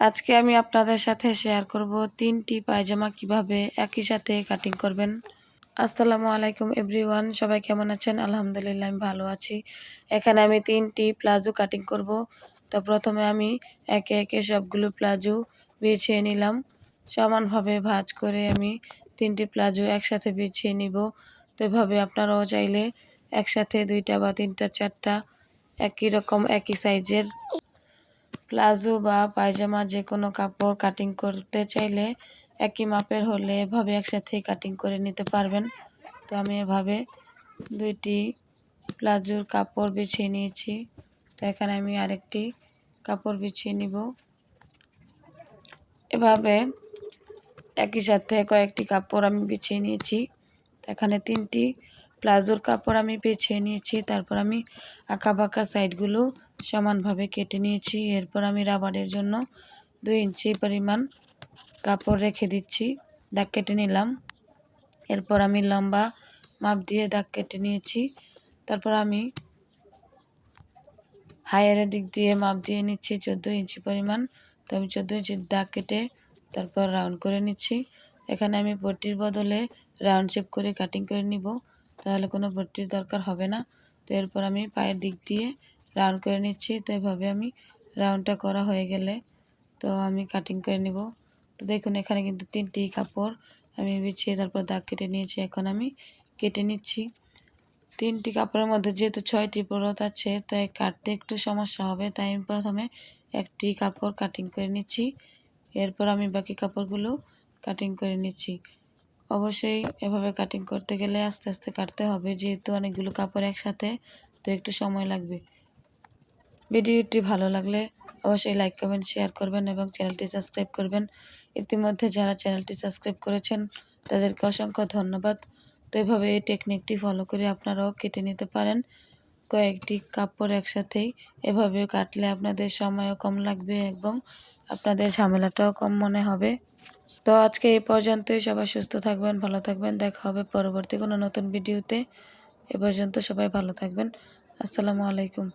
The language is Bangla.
আজকে আমি আপনাদের সাথে শেয়ার করব তিনটি পায়জামা কীভাবে একই সাথে কাটিং করবেন। আসসালামু আলাইকুম এভরিওয়ান সবাই কেমন আছেন? আলহামদুলিল্লাহ, আমি ভালো আছি। এখানে আমি তিনটি প্লাজো কাটিং করব। তো প্রথমে আমি একে একে সবগুলো প্লাজো বিছিয়ে নিলাম। সমানভাবে ভাজ করে আমি তিনটি প্লাজো একসাথে বিছিয়ে নিব। তো এভাবে আপনারাও চাইলে একসাথে দুইটা বা তিনটা, চারটা একই রকম, একই সাইজের প্লাজো বা পায়জামা যে কোনো কাপড় কাটিং করতে চাইলে একই মাপের হলে এভাবে একসাথে কাটিং করে নিতে পারবেন। তো আমি এভাবে দুইটি প্লাজোর কাপড় বিছিয়ে নিয়েছি। তো এখানে আমি আরেকটি কাপড় বিছিয়ে নিব। এভাবে একই সাথে কয়েকটি কাপড় আমি বিছিয়ে নিয়েছি। এখানে তিনটি প্লাজোর কাপড় আমি বিছিয়ে নিয়েছি, তারপর আমি আঁকা বাঁকা সাইডগুলো সমানভাবে কেটে নিয়েছি। এরপর আমি রাবারের জন্য দুই ইঞ্চি পরিমাণ কাপড় রেখে দিচ্ছি, দাগ কেটে নিলাম। এরপর আমি লম্বা মাপ দিয়ে দাগ কেটে নিয়েছি, তারপর আমি হায়ারের দিক দিয়ে মাপ দিয়ে নিচ্ছি, চোদ্দ ইঞ্চি পরিমাণ। তো আমি চোদ্দ ইঞ্চি দাগ কেটে তারপর রাউন্ড করে নিচ্ছি। এখানে আমি পট্টির বদলে রাউন্ড শেপ করে কাটিং করে নিব। তাহলে কোনো পট্টির দরকার হবে না। তো এরপর আমি পায়ের দিক দিয়ে রাউন্ড করে নিচ্ছি। তো এভাবে আমি রাউন্ডটা করা হয়ে গেলে তো আমি কাটিং করে নিব। তো দেখুন, এখানে কিন্তু তিনটি কাপড় আমি বিছিয়ে তারপর দাগ কেটে নিয়েছি। এখন আমি কেটে নিচ্ছি। তিনটি কাপড়ের মধ্যে যেহেতু ছয়টি পরত আছে, তাই কাটতে একটু সমস্যা হবে। তাই আমি প্রথমে একটি কাপড় কাটিং করে নিচ্ছি। এরপর আমি বাকি কাপড়গুলো কাটিং করে নিচ্ছি। অবশ্যই এভাবে কাটিং করতে গেলে আস্তে আস্তে কাটতে হবে। যেহেতু অনেকগুলো কাপড় একসাথে, তো একটু সময় লাগবে। ভিডিওটি ভালো লাগলে অবশ্যই লাইক কমেন্ট শেয়ার করবেন এবং চ্যানেলটি সাবস্ক্রাইব করবেন। ইতিমধ্যে যারা চ্যানেলটি সাবস্ক্রাইব করেছেন, তাদেরকে অসংখ্য ধন্যবাদ। তো এভাবে এই টেকনিকটি ফলো করে আপনারাও কেটে নিতে পারেন। কয়েকটি কাপড় একসাথেই এভাবে কাটলে আপনাদের সময়ও কম লাগবে এবং আপনাদের ঝামেলাটাও কম মনে হবে। তো আজকে এই পর্যন্তই। সবাই সুস্থ থাকবেন, ভালো থাকবেন। দেখা হবে পরবর্তী কোনো নতুন ভিডিওতে। এ পর্যন্ত সবাই ভালো থাকবেন। আসসালামু আলাইকুম।